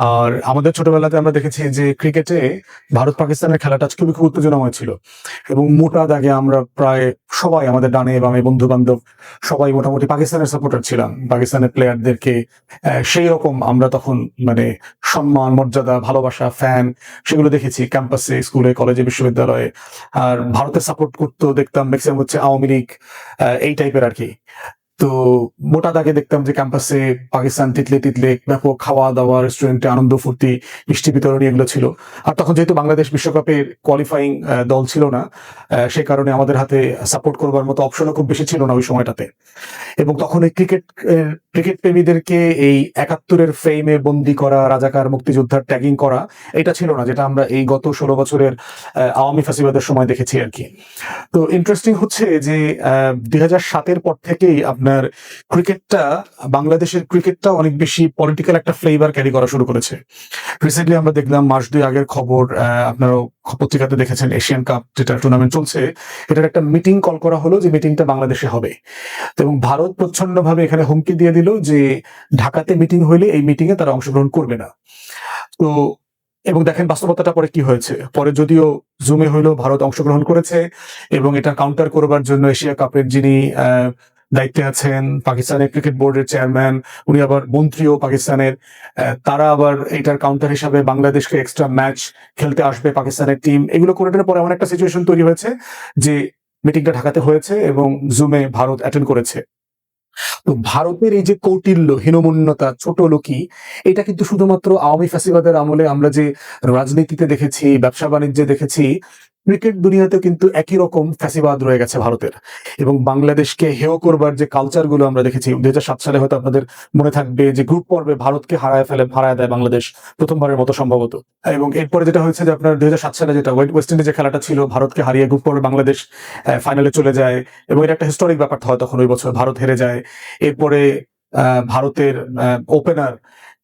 আর আমাদের ছোটবেলাতে আমরা দেখেছি যে ক্রিকেটে ভারত পাকিস্তানের খেলাটা খুবই খুব উত্তেজনাময় ছিল। এবং মোটা দাগে আমরা প্রায় সবাই আমাদের ডানে বামে বন্ধু বান্ধব সবাই মোটামুটি পাকিস্তানের সাপোর্টার ছিলাম। পাকিস্তানের প্লেয়ারদেরকে সেই রকম আমরা তখন মানে সম্মান, মর্যাদা, ভালোবাসা ফ্যান সেগুলো দেখেছি ক্যাম্পাসে স্কুলে কলেজে বিশ্ববিদ্যালয়ে। আর ভারতের সাপোর্ট করতো, দেখতাম ম্যাক্সিমাম হচ্ছে আওয়ামী লীগ এই টাইপের আর কি। তো মোটা দাগে দেখতাম যে ক্যাম্পাসে পাকিস্তান তিতলে তিতলে ব্যাপক খাওয়া দাওয়া রেস্টুরেন্টে আনন্দ ফুর্তি, মিষ্টি বিতরণ এগুলো ছিল। আর তখন যেহেতু বাংলাদেশ বিশ্বকাপের কোয়ালিফাইং দল ছিল না সেই কারণে আমাদের হাতে সাপোর্ট করবার মতো অপশনও খুব বেশি ছিল না ওই সময়টাতে। এবং তখন এই ক্রিকেট ক্রিকেট প্রেমীদেরকে এই একাত্তরের ফ্রেমে বন্দি করা, রাজাকার, মুক্তিযোদ্ধার ট্যাগিং করা, এটা ছিল না, যেটা আমরা এই গত ষোলো বছরের আওয়ামী ফাঁসিবাদের সময় দেখেছি আর কি। তো ইন্টারেস্টিং হচ্ছে যে দুই হাজার সাতের পর থেকেই আপনার ক্রিকেটটা বাংলাদেশের ক্রিকেটটা অনেক বেশি পলিটিক্যাল একটা ফ্লেভার ক্যারি করা শুরু করেছে। রিসেন্টলি আমরা দেখলাম মাস দুই আগের খবর আহ, আপনারাও পত্রিকাতে দেখেছেন এশিয়ান কাপ যেটা টুর্নামেন্ট চলছে এটার একটা মিটিং কল করা হলো যে মিটিংটা বাংলাদেশে হবে। এবং ভারত প্রচ্ছন্ন ভাবে এখানে হুমকি দিয়ে দিল যে ঢাকাতে মিটিং হইলে এই মিটিং এ তারা অংশগ্রহণ করবে না। তো এবং দেখেন বাস্তবতাটা পরে কি হয়েছে? পরে যদিও জুমে হইলেও ভারত অংশগ্রহণ করেছে এবং এটা কাউন্টার করবার জন্য এশিয়া কাপের যিনি দায়িত্বে আছেন পাকিস্তানের ক্রিকেট বোর্ডের চেয়ারম্যান, উনি আবার মন্ত্রীও পাকিস্তানের। তারা আবার এটার কাউন্টার হিসাবে বাংলাদেশকে এক্সট্রা ম্যাচ খেলতে আসবে পাকিস্তানের টিম এগুলো করে পরে এমন একটা সিচুয়েশন তৈরি হয়েছে যে মিটিংটা ঢাকাতে হয়েছে এবং জুমে ভারত অ্যাটেন্ড করেছে। তো ভারতের এই যে কৌটিল্য, হীনমন্যতা, ছোট লোকি এটা কিন্তু শুধুমাত্র আওয়ামী ফ্যাসিবাদের আমলে আমরা যে রাজনীতিতে দেখেছি, ব্যবসা বাণিজ্যে দেখেছি ক্রিকেট দুনিয়াতে কিন্তু একই রকম ফ্যাসিবাদ রয়ে গেছে ভারতের। এবং বাংলাদেশকে হেয় করবার যে কালচারগুলো আমরা দেখেছি দু দুই সালে হয়তো আপনাদের মনে থাকবে যে গ্রুপ পর্বে ভারতকে হারায় ফেলে, হারায় দেয় বাংলাদেশ প্রথমবারের মতো সম্ভবত। এবং এরপরে যেটা হয়েছে যে আপনার দুই হাজার সাত সালে যেটা ওয়েস্ট ইন্ডিজের খেলাটা ছিল, ভারতকে হারিয়ে গ্রুপ পর্বে বাংলাদেশ ফাইনালে চলে যায়। এবং এটা একটা হিস্টোরিক ব্যাপার হয় তখন ওই বছর ভারত হেরে যায়। এরপরে ভারতের ওপেনার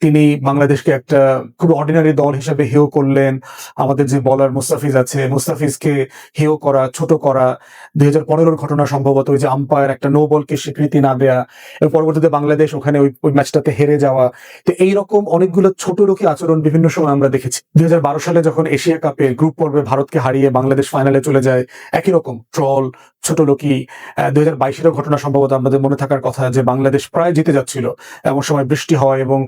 তিনি বাংলাদেশকে একটা খুব অর্ডিনারি দল হিসেবে হেয় করলেন। আমাদের যে বলার মুস্তাফিজ আছে, মুস্তাফিজকে হেয় করা, ছোট করা, দুই হাজার পনেরোর ঘটনা সম্ভবত ওই যে আম্পায়ার একটা নো বলকে স্বীকৃতি না দেয়া, এবং পরবর্তীতে বাংলাদেশ ওখানে ওই ওই ম্যাচটাতে হেরে যাওয়া। তো এইরকম অনেকগুলো ছোট লোকী আচরণ বিভিন্ন সময় আমরা দেখেছি। দুই হাজার বারো সালে যখন এশিয়া কাপে গ্রুপ পর্বে ভারতকে হারিয়ে বাংলাদেশ ফাইনালে চলে যায়, একই রকম ট্রল ছোট লোকই দুই হাজার বাইশেরও ঘটনা সম্ভবত আমাদের মনে থাকার কথা যে বাংলাদেশ প্রায় জিতে যাচ্ছিল, এমন সময় বৃষ্টি হয় এবং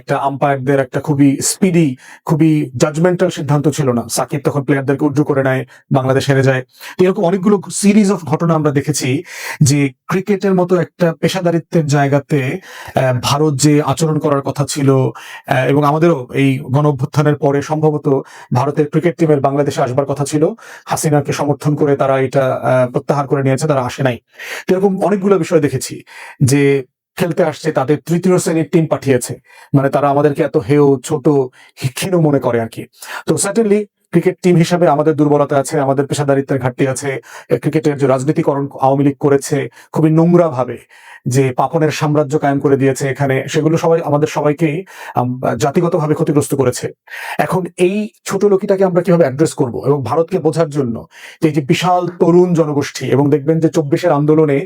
একটা আম্পায়ারদের একটা খুবই স্পিডি খুবই জাজমেন্টাল সিদ্ধান্ত ছিল না। সাকিব তখন প্লেয়ারদেরকে উজ্জু করে নেয়, বাংলাদেশ হেরে যায়। এরকম অনেকগুলো সিরিজ অফ ঘটনা আমরা দেখেছি যে ক্রিকেটের মতো একটা পেশাদারিত্বের জায়গাতে ভারত যে আচরণ করার কথা ছিল এবং আমাদেরও এই গণ অভ্যুত্থানের পরে সম্ভবত ভারতের ক্রিকেট টিমের বাংলাদেশে আসবার কথা ছিল। হাসিনাকে সমর্থন করে তারা এটা প্রত্যাহার করে নিয়েছে, তারা আসে নাই। এরকম অনেকগুলো বিষয় দেখেছি যে খেলতে আসছে, তাদের তৃতীয় শ্রেণির টিম পাঠিয়েছে। মানে তারা আমাদেরকে এত হেও ছোট, ক্ষীণ মনে করে আর কি। তো সার্টেনলি ক্রিকেট টিম হিসাবে আমাদের দুর্বলতা আছে, আমাদের পেশাদারিত্বের ঘাটতি আছে। ক্রিকেটের যে রাজনীতিকরণ আওয়ামী লীগ করেছে খুবই নোংরা ভাবে যে পাপনের সাম্রাজ্য কায়েম করে দিয়েছে এখানে, সেগুলো সবাই, আমাদের সবাইকেই জাতিগতভাবে ক্ষতিগ্রস্ত করেছে। এখন এই ছোট লোকিটাকে আমরা কীভাবে অ্যাড্রেস করব এবং ভারতকে বোঝার জন্য যে এই যে বিশাল তরুণ জনগোষ্ঠী এবং দেখবেন যে চব্বিশের আন্দোলনে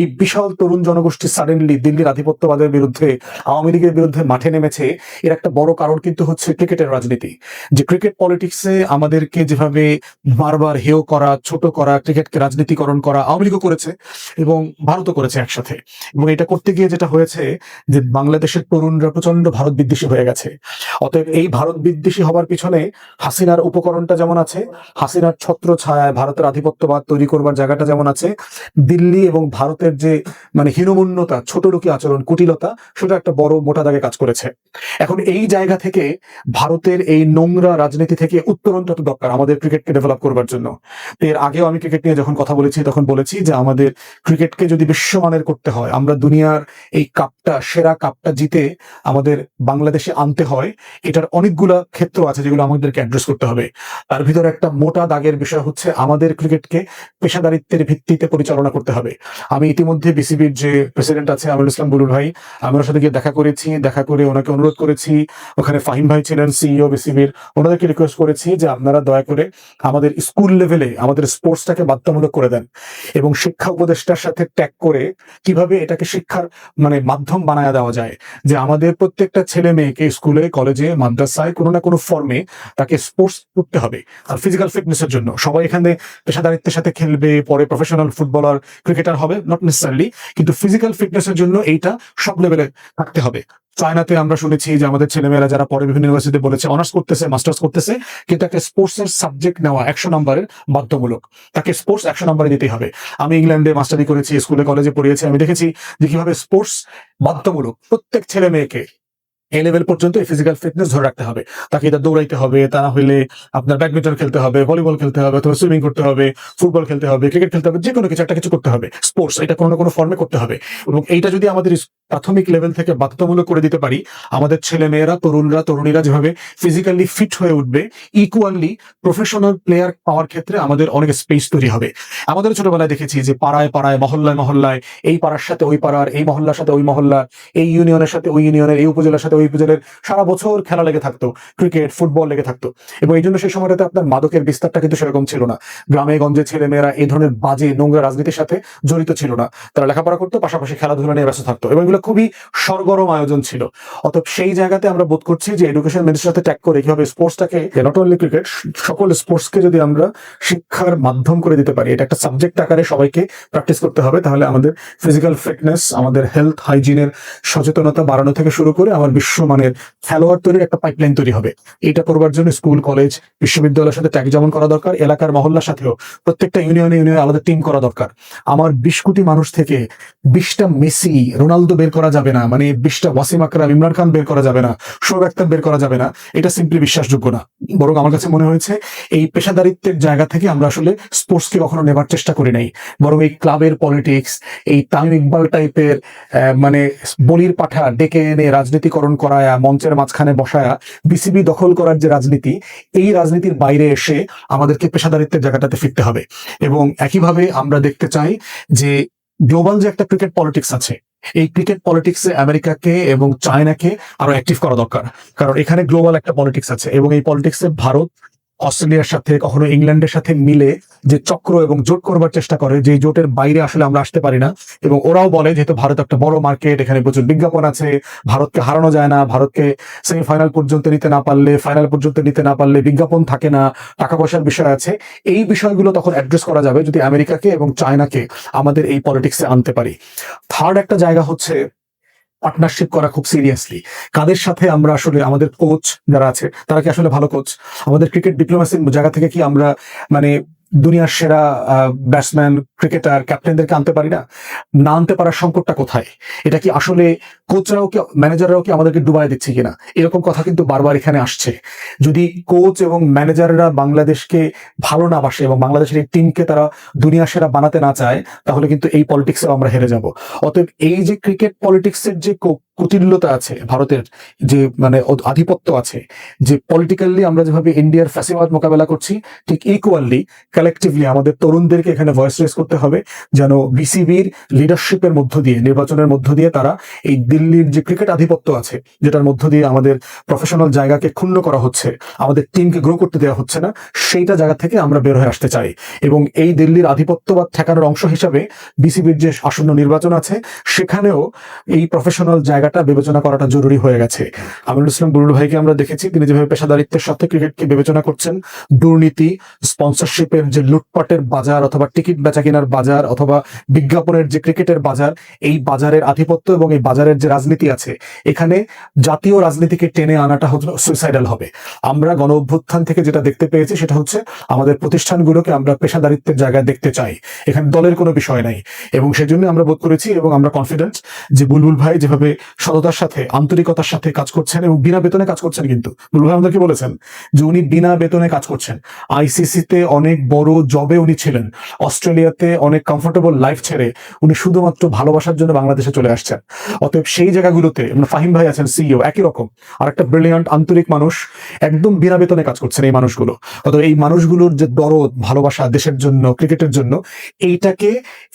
এই বিশাল তরুণ জনগোষ্ঠী সাডেনলি দিল্লির আধিপত্যবাদের বিরুদ্ধে, আওয়ামী লীগের বিরুদ্ধে মাঠে নেমেছে, এর একটা বড় কারণ কিন্তু হচ্ছে ক্রিকেটের রাজনীতি। যে ক্রিকেট পলিটিক্সে আমাদেরকে যেভাবে বারবার হেয় করা, ছোট করা, ক্রিকেটকে রাজনীতিকরণ করা আওয়ামী লীগও করেছে এবং ভারতও করেছে একসাথে। এবং এটা করতে গিয়ে যেটা হয়েছে যে বাংলাদেশের তরুণরা প্রচণ্ড ভারত বিদ্বেষী হয়ে গেছে। অতএব এই ভারত বিদ্বেষী হবার পিছনে হাসিনার উপকরণটা যেমন আছে, হাসিনার ছত্র ছায়ায় ভারতের আধিপত্যবাদ তৈরি করবার জায়গাটা যেমন আছে, দিল্লি এবং ভারতের যে মানে হীনমন্যতা ছোট লোকি আচরণ, কুটিলতা, সেটা একটা বড় মোটা দাগে কাজ করেছে। এখন এই জায়গা থেকে ভারতের এই নোংরা রাজনীতি থেকে উত্তরণটা তো দরকার আমাদের ক্রিকেটকে ডেভেলপ করবার জন্য। এর আগেও আমি ক্রিকেট নিয়ে যখন কথা বলেছি, তখন বলেছি যে আমাদের ক্রিকেটকে যদি বিশ্বমানের করতে হয়, আমরা দুনিয়ার এই কাপটা, সেরা কাপটা জিতে আমাদের বাংলাদেশে আনতে হয়, এটার অনেকগুলা ক্ষেত্র আছে যেগুলো আমাদেরকে অ্যাড্রেস করতে হবে। তার ভিতরে একটা মোটা দাগের বিষয় হচ্ছে আমাদের ক্রিকেটকে পেশাদারিত্বের ভিত্তিতে পরিচালনা করতে হবে। আমি ইতিমধ্যে বিসিবির যে প্রেসিডেন্ট আছে আমিরুল ইসলাম বুলুল ভাই, আমি ওনার সাথে গিয়ে দেখা করেছি, দেখা করে ওনাকে অনুরোধ করেছি, ওখানে ফাহিম ভাই ছিলেন সিইও বিসিবির, ওনাদেরকে রিকোয়েস্ট করেছি যে আপনারা দয়া করে আমাদের স্কুল লেভেলে আমাদের স্পোর্টসটাকে বাধ্যতামূলক করে দেন এবং শিক্ষা উপদেষ্টার সাথে ট্যাগ করে কীভাবে এটাকে শিক্ষার মানে মাধ্যম বানায় দেওয়া যায় যে আমাদের প্রত্যেকটা ছেলে মেয়েকে স্কুলে কলেজে মাদ্রাসায় কোনো না কোনো ফর্মে তাকে স্পোর্টস করতে হবে আর ফিজিক্যাল ফিটনেসের জন্য। সবাই এখানে পেশাদারিত্বের সাথে খেলবে, পরে প্রফেশনাল ফুটবলার ক্রিকেটার হবে নট নেসেসারিলি কিন্তু ফিজিক্যাল ফিটনেসের জন্য এইটা সব লেভেলে থাকতে হবে। চায়নাতে আমরা শুনেছি যে আমাদের ছেলেমেয়েরা যারা পরে বিভিন্ন ইউনিভার্সিটিতে বলেছে অনার্স করতেছে মাস্টার্স করতেছে, কিন্তু একটা স্পোর্টস এর সাবজেক্ট নেওয়া একশো নম্বরের বাধ্যমূলক তাকে স্পোর্টস একশো নম্বরে নিতেই হবে। আমি ইংল্যান্ডে মাস্টারি করেছি স্কুলে কলেজে পড়িয়েছি, আমি দেখেছি যে কীভাবে স্পোর্টস বাধ্যমূলক প্রত্যেক ছেলে মেয়েকে এই লেভেল পর্যন্ত ফিজিক্যাল ফিটনেস ধরে রাখতে হবে। তাকে এটা দৌড়াইতে হবে তা না হইলে আপনার ব্যাডমিন্টন খেলতে হবে ভলিবল খেলতে হবে, অথবা সুইমিং করতে হবে ফুটবল খেলতে হবে ক্রিকেট খেলতে হবে যে কোনো কিছু, একটা কিছু করতে হবে। স্পোর্টস এটা কোনো না কোনো ফর্মে করতে হবে। এবং এইটা যদি আমাদের প্রাথমিক লেভেল থেকে বাধ্যতামূলক করে দিতে পারি, আমাদের ছেলে মেয়েরা তরুণরা, তরুণীরা যেভাবে ফিজিক্যালি ফিট হয়ে উঠবে ইকুয়ালি প্রফেশনাল প্লেয়ার পাওয়ার ক্ষেত্রে আমাদের অনেক স্পেস তৈরি হবে। আমাদের ছোটবেলায় দেখেছি যে পাড়ায় পাড়ায়, মহল্লায় মহল্লায়, এই পাড়ার সাথে ওই পাড়ার, এই মহল্লার সাথে ওই মহল্লার, এই ইউনিয়নের সাথে ওই ইউনিয়নের এই উপজেলার সাথে ওই উপজেলার সারা বছর খেলা লেগে থাকতো ক্রিকেট ফুটবল লেগে থাকতো। এবং এই জন্য সেই সময়টাতে আপনার মাদকের বিস্তারটা কিন্তু সেরকম ছিল না। গ্রামে, গঞ্জে ছেলে মেয়েরা এই ধরনের বাজে নোংরা রাজনীতির সাথে জড়িত ছিল না। তারা লেখাপড়া করতো, পাশাপাশি খেলাধুলা নিয়ে ব্যস্ত থাকতো। এবং এগুলো খুবই সরগরম আয়োজন ছিল। অতএব সেই জায়গাতে আমরা বোধ করছি যে এডুকেশন মিনিস্টার সাথে ট্যাগ করে কীভাবে স্পোর্টসটাকে নট অনলি ক্রিকেট সকল স্পোর্টসকে যদি আমরা শিক্ষার মাধ্যম করে দিতে পারি, এটা একটা সাবজেক্ট আকারে সবাইকে প্র্যাকটিস করতে হবে, তাহলে আমাদের ফিজিক্যাল ফিটনেস আমাদের হেলথ হাইজিনের সচেতনতা বাড়ানো থেকে শুরু করে, আমার বিশ্বমানের খেলোয়াড় তৈরির একটা পাইপলাইন তৈরি হবে। এটা করবার জন্য স্কুল কলেজ বিশ্ববিদ্যালয়ের সাথে ট্যাগ যেমন করা দরকার, এলাকার মহল্লার সাথেও প্রত্যেকটা ইউনিয়নে ইউনিয়নে আলাদা টিম করা দরকার। আমার বিশ কোটি মানুষ থেকে বিশটা মেসি, রোনালদো বের করা যাবে না মানে বিশটা ওয়াসিম আকরাম, ইমরান খান বের করা যাবে না শোয়েব আক্তার বের করা যাবে না, এটা সিম্পলি বিশ্বাসযোগ্য না। বরং আমার কাছে মনে হয়েছে, এই পেশাদারিত্বের জায়গা থেকে আমরা আসলে স্পোর্টসকে কখনো নেবার চেষ্টা করি নাই। বরং এই ক্লাবের পলিটিক্স এই তামিম ইকবাল টাইপের মানে বলির পাঠা ডেকে এনে রাজনীতিকরণ করায়া, মঞ্চের মাঝখানে বসায়া বিসিবি দখল করার যে রাজনীতি, এই রাজনীতির বাইরে এসে আমাদেরকে পেশাদারিত্বের জায়গাটাতে ফিরতে হবে। এবং একইভাবে আমরা দেখতে চাই যে গ্লোবাল যে একটা ক্রিকেট পলিটিক্স আছে, এই ক্রিকেট পলিটিক্সে আমেরিকাকে এবং চায়নাকে আরও অ্যাক্টিভ করা দরকার। কারণ এখানে গ্লোবাল একটা পলিটিক্স আছে এবং এই পলিটিক্সে ভারত অস্ট্রেলিয়ার সাথে, কখনো ইংল্যান্ডের সাথে মিলে যে চক্র এবং জোট করবার চেষ্টা করে যে জোটের বাইরে আসলে আমরা আসতে পারি না। এবং ওরাও বলে, যেহেতু ভারত একটা বড় মার্কেট এখানে প্রচুর বিজ্ঞাপন আছে, ভারতকে হারানো যায় না, ভারতকে সেমিফাইনাল পর্যন্ত নিতে না পারলে ফাইনাল পর্যন্ত নিতে না পারলে বিজ্ঞাপন থাকে না, টাকা পয়সার বিষয় আছে। এই বিষয়গুলো তখন অ্যাড্রেস করা যাবে যদি আমেরিকাকে এবং চায়নাকে আমাদের এই পলিটিক্সে আনতে পারি। থার্ড একটা জায়গা হচ্ছে পার্টনারশিপ করা খুব সিরিয়াসলি কাদের সাথে আমরা আসলে, আমাদের কোচ যারা আছে, তারা কি আসলে ভালো কোচ আমাদের ক্রিকেট ডিপ্লোমেসির জায়গা থেকে কি আমরা মানে দুনিয়ার সেরা ব্যাটসম্যান ক্রিকেটার ক্যাপ্টেনদেরকে আনতে পারি না না আনতে পারার সংকটটা কোথায়? এটা কি আসলে কোচরাও কি, ম্যানেজাররাও কি আমাদেরকে ডুবাই দিচ্ছে কিনা? এরকম কথা কিন্তু বারবার এখানে আসছে। যদি কোচ এবং ম্যানেজাররা বাংলাদেশকে ভালো না বাসে এবং বাংলাদেশের এই টিমকে তারা দুনিয়া সেরা বানাতে না চায়, তাহলে কিন্তু এই পলিটিক্সেও আমরা হেরে যাব। অতএব এই যে ক্রিকেট পলিটিক্সের যে কুটিল্যতা আছে, ভারতের যে মানে আধিপত্য আছে, যে পলিটিক্যালি আমরা যেভাবে ইন্ডিয়ার ফ্যাসিবাদ মোকাবেলা করছি, ঠিক ইকুয়ালি কালেকটিভলি আমাদের তরুণদেরকে এখানে ভয়েস রেস করতে হবে যেন বিসিবির লিডারশিপের মধ্য দিয়ে, নির্বাচনের মধ্য দিয়ে তারা এই দিল্লির যে ক্রিকেট আধিপত্য আছে, যেটার মধ্য দিয়ে আমাদের প্রফেশনাল জায়গাকে ক্ষুণ্ণ করা হচ্ছে, আমাদের টিমকে গ্রো করতে দেওয়া হচ্ছে না, সেইটা জায়গা থেকে আমরা বের হয়ে আসতে চাই। এবং এই দিল্লির আধিপত্যবাদ ঠেকানোর অংশ হিসাবে বিসিবির যে আসন্ন নির্বাচন আছে, সেখানেও এই প্রফেশনাল জায়গাটা বিবেচনা করাটা জরুরি হয়ে গেছে। আমিরুল ইসলাম বুলুল ভাইকে আমরা দেখেছি, তিনি যেভাবে পেশাদারিত্বের সাথে ক্রিকেটকে বিবেচনা করছেন, দুর্নীতি স্পন্সরশিপের যে লুটপাটের বাজার অথবা টিকিট বেচা কেনার বাজার অথবা বিজ্ঞাপনের যে ক্রিকেটের বাজার, এই বাজারের আধিপত্য এবং এই বাজারের যে রাজনীতি আছে, এখানে জাতীয় রাজনীতিকে টেনে আনাটা হচ্ছে সুইসাইডাল হবে। আমরা গণ অভ্যুত্থান থেকে যেটা দেখতে পেয়েছি সেটা হচ্ছে আমাদের প্রতিষ্ঠানগুলোকে আমরা পেশাদারিত্বের জায়গায় দেখতে চাই। এখানে দলের কোনো বিষয় নাই এবং সেজন্য আমরা বোধ করেছি এবং আমরা কনফিডেন্ট যে বুলবুল ভাই যেভাবে সততার সাথে, আন্তরিকতার সাথে কাজ করছেন এবং বিনা বেতনে কাজ করছেন কিন্তু। বুলবুল ভাই আমাদেরকে বলেছেন যে উনি বিনা বেতনে কাজ করছেন। আইসিসিতে অনেক বড় জবে উনি ছিলেন। অস্ট্রেলিয়াতে অনেক কমফোর্টেবল লাইফ ছেড়ে উনি শুধুমাত্র ভালোবাসার জন্য বাংলাদেশে চলে আসছেন। অতএব সেই জায়গাগুলোতে ফাহিম ভাই আছেন সিইও একই রকম। আর একটা ব্রিলিয়ান্ট আন্তরিক মানুষ, একদম বিনা বেতনে কাজ করছেন এই মানুষগুলো। অতএব এই মানুষগুলোর যে দরদ, ভালোবাসা দেশের জন্য, ক্রিকেটের জন্য, এইটাকে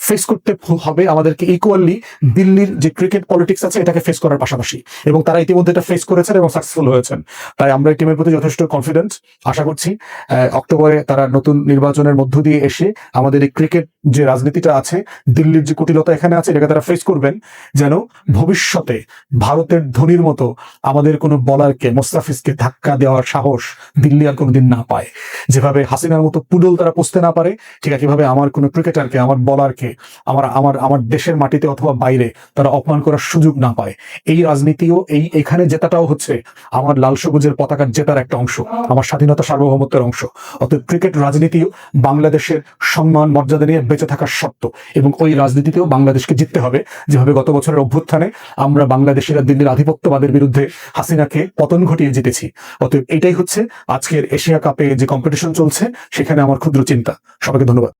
ফেস করতে হবে আমাদেরকে ইকুয়ালি দিল্লির যে ক্রিকেট পলিটিক্স আছে, এটাকে ফেস করার পাশাপাশি। এবং তারা ইতিমধ্যে এটা ফেস করেছেন এবং সাকসেসফুল হয়েছেন। তাই আমরা এই টিমের প্রতি যথেষ্ট কনফিডেন্স আশা করছি অক্টোবরে তারা নতুন নির্বাচনের মধ্য দিয়ে এসে আমাদের এই ক্রিকেট যে রাজনীতিটা আছে, দিল্লির যে কুটিলতা এখানে আছে, এটাকে তারা ফেস করবেন, যেন ভবিষ্যতে ভারতের ধনির মতো আমাদের কোনো বলারকে, মোস্তাফিজকে ধাক্কা দেওয়ার সাহস দিল্লি আর কোনোদিন না পায়। যেভাবে হাসিনার মতো পুডল তারা পুষতে না পারে, ঠিক একইভাবে আমার কোনো ক্রিকেটারকে, আমার বলারকে, আমার আমার আমার দেশের মাটিতে অথবা বাইরে তারা অপমান করার সুযোগ না পায়। এই রাজনীতিও, এই এখানে জেতাটাও হচ্ছে আমার লাল সবুজের পতাকার জেতার একটা অংশ, আমার স্বাধীনতা সার্বভৌমত্বের অংশ। অতএব ক্রিকেট রাজনীতিও বাংলাদেশের সম্মান, মর্যাদা নিয়ে বেঁচে থাকার শর্ত। এবং ওই রাজনীতিতেও বাংলাদেশকে জিততে হবে। যেভাবে গত বছরের অভ্যুত্থানে আমরা বাংলাদেশিরা দিল্লির আধিপত্যবাদের বিরুদ্ধে হাসিনাকে পতন ঘটিয়ে জিতেছি। অতএব এটাই হচ্ছে আজকের এশিয়া কাপে যে কম্পিটিশন চলছে, সেখানে আমার ক্ষুদ্র চিন্তা। সবাইকে ধন্যবাদ।